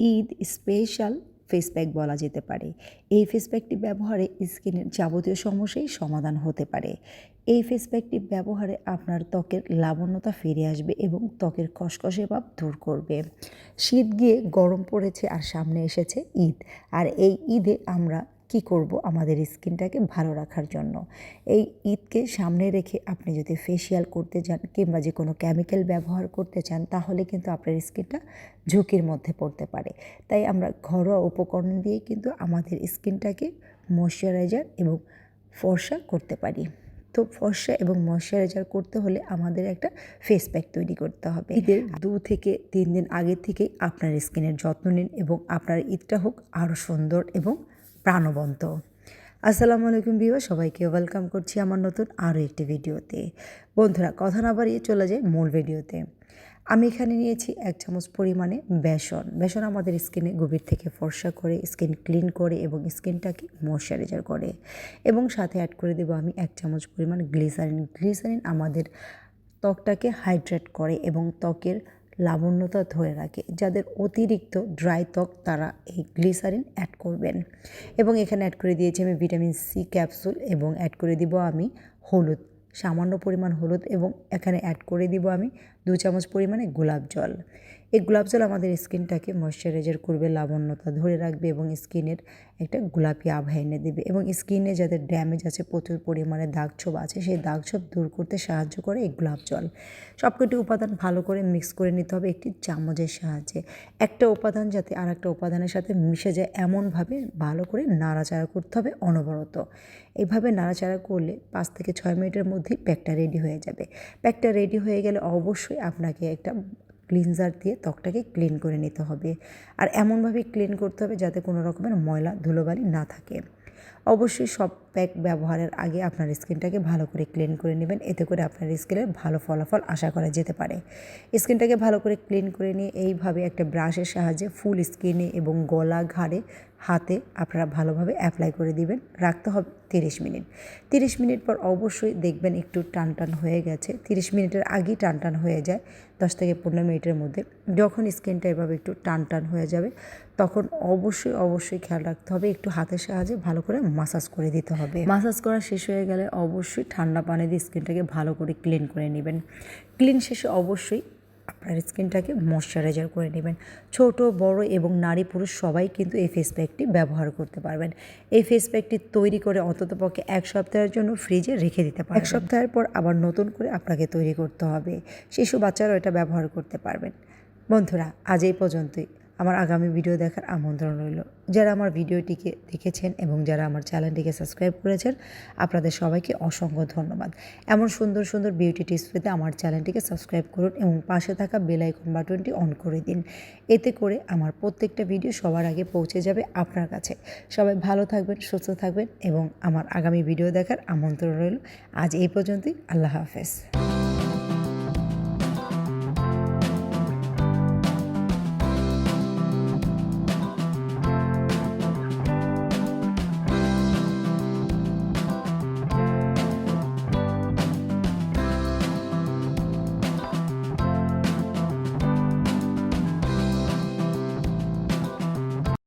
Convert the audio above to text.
Eid special face pack বলা যেতে পারে। এই ফেস প্যাকটি ব্যবহারে স্কিনের যাবতীয় সমস্যাই সমাধান হতে পারে। এই ফেস প্যাকটি ব্যবহারে আপনার ত্বকের লাবণ্যতা ফিরে আসবে এবং ত্বকের খসখসে ভাব দূর করবে। শীত গিয়ে গরম পড়েছে আর সামনে এসেছে ঈদ। আর এই ঈদে আমরা কি করব আমাদের স্কিনটাকে ভালো রাখার জন্য? এই ঈদকে সামনে রেখে আপনি যদি ফেসিয়াল করতে চান কিংবা যে কোনো কেমিক্যাল ব্যবহার করতে চান, তাহলে কিন্তু আপনার স্কিনটা ঝুঁকির মধ্যে পড়তে পারে। তাই আমরা ঘরোয়া উপকরণ দিয়ে কিন্তু আমাদের স্কিনটাকে ময়শ্চারাইজার এবং ফর্সা করতে পারি। তো ফর্সা এবং ময়শ্চারাইজার করতে হলে আমাদের একটা ফেস প্যাক তৈরি করতে হবে। ঈদের দু থেকে তিন দিন আগে থেকেই আপনার স্কিনের যত্ন নিন এবং আপনার ঈদটা হোক আরও সুন্দর এবং প্রাণবন্ত। আসসালামু আলাইকুম বিবা সবাইকে ওয়েলকাম করছি আমার নতুন আরও একটি ভিডিওতে। বন্ধুরা, কথা না বাড়িয়ে চলে যায় মূল ভিডিওতে। আমি এখানে নিয়েছি এক চামচ পরিমাণে বেসন। বেসন আমাদের স্কিনে গভীর থেকে ফর্সা করে, স্কিন ক্লিন করে এবং স্কিনটাকে ময়শ্চারাইজার করে। এবং সাথে অ্যাড করে দেবো আমি এক চামচ পরিমাণ গ্লিসারিন। গ্লিসারিন আমাদের ত্বকটাকে হাইড্রেট করে এবং ত্বকের লাবণ্যতা ধরে রাখে, যাদের অতিরিক্ত ড্রাই ত্বক তারা এই গ্লিসারিন অ্যাড করবেন। এবং এখানে অ্যাড করে দিয়েছি আমি ভিটামিন সি ক্যাপসুল এবং অ্যাড করে দিব আমি হলুদ, সামান্য পরিমাণ হলুদ এবং এখানে অ্যাড করে দিব আমি দু চামচ পরিমাণে গোলাপ জল। এই গোলাপ জল আমাদের স্কিনটাকে ময়শ্চারাইজার করবে, লাবণ্যতা ধরে রাখবে এবং স্কিনের একটা গোলাপি আভা এনে দেবে এবং স্কিনে যাদের ড্যামেজ আছে, প্রচুর পরিমাণে দাগ ছোপ আছে, সেই দাগ ছোপ দূর করতে সাহায্য করে এই গোলাপ জল। সবকটি উপাদান ভালো করে মিক্স করে নিতে হবে একটি চামচের সাহায্যে। একটা উপাদান যাতে আর একটা উপাদানের সাথে মিশে যায়, এমনভাবে ভালো করে নাড়াচাড়া করতে হবে অনবরত। এইভাবে নাড়াচাড়া করলে পাঁচ থেকে ছয় মিনিটের মধ্যেই প্যাকটা রেডি হয়ে যাবে। প্যাকটা রেডি হয়ে গেলে অবশ্যই আপনাকে একটা ক্লিনজার দিয়ে ত্বকটাকে ক্লিন করে নিতে হবে। আর এমনভাবে ক্লিন করতে হবে যাতে কোনো রকমের ময়লা, ধুলোবালি না থাকে। অবশ্যই সব প্যাক ব্যবহারের আগে আপনার স্কিনটাকে ভালো করে ক্লিন করে নেবেন। এতে করে আপনার স্কিনের ভালো ফলাফল আশা করা যেতে পারে। স্কিনটাকে ভালো করে ক্লিন করে নিয়ে এইভাবে একটা ব্রাশের সাহায্যে ফুল স্কিনে এবং গলা ঘাড়ে হাতে আপনারা ভালোভাবে অ্যাপ্লাই করে দিবেন। রাখতে হবে তিরিশ মিনিট। তিরিশ মিনিট পর অবশ্যই দেখবেন একটু টান টান হয়ে গেছে। তিরিশ মিনিটের আগেই টান টান হয়ে যায়। দশ থেকে পনেরো মিনিটের মধ্যে যখন স্কিনটা এভাবে একটু টান টান হয়ে যাবে, তখন অবশ্যই অবশ্যই খেয়াল রাখতে হবে। একটু হাতের সাহায্যে ভালো করে মাসাজ করে দিতে হবে। মাসাজ করা শেষ হয়ে গেলে অবশ্যই ঠান্ডা পানি দিয়ে স্কিনটাকে ভালো করে ক্লিন করে নেবেন। ক্লিন শেষে অবশ্যই আপনার স্কিনটাকে ময়শ্চারাইজার করে নেবেন। ছোট, বড় এবং নারী পুরুষ সবাই কিন্তু এই ফেস প্যাকটি ব্যবহার করতে পারবেন। এই ফেস প্যাকটি তৈরি করে অন্ততপক্ষে এক সপ্তাহের জন্য ফ্রিজে রেখে দিতে পারবেন। এক সপ্তাহের পর আবার নতুন করে আপনাকে তৈরি করতে হবে। শিশু, বাচ্চারাও এটা ব্যবহার করতে পারবেন। বন্ধুরা, আজ এই পর্যন্তই। আমার আগামী ভিডিও দেখার আমন্ত্রণ রইল। যারা আমার ভিডিওটিকে দেখেছেন এবং যারা আমার চ্যানেলটিকে সাবস্ক্রাইব করেছেন, আপনাদের সবাইকে অসংখ্য ধন্যবাদ। এমন সুন্দর সুন্দর বিউটি টিপস পেতে আমার চ্যানেলটিকে সাবস্ক্রাইব করুন এবং পাশে থাকা বেল আইকন বাটনটি অন করে দিন। এতে করে আমার প্রত্যেকটা ভিডিও সবার আগে পৌঁছে যাবে আপনার কাছে। সবাই ভালো থাকবেন, সুস্থ থাকবেন এবং আমার আগামী ভিডিও দেখার আমন্ত্রণ রইল। আজ এই পর্যন্তই, আল্লাহ হাফেজ।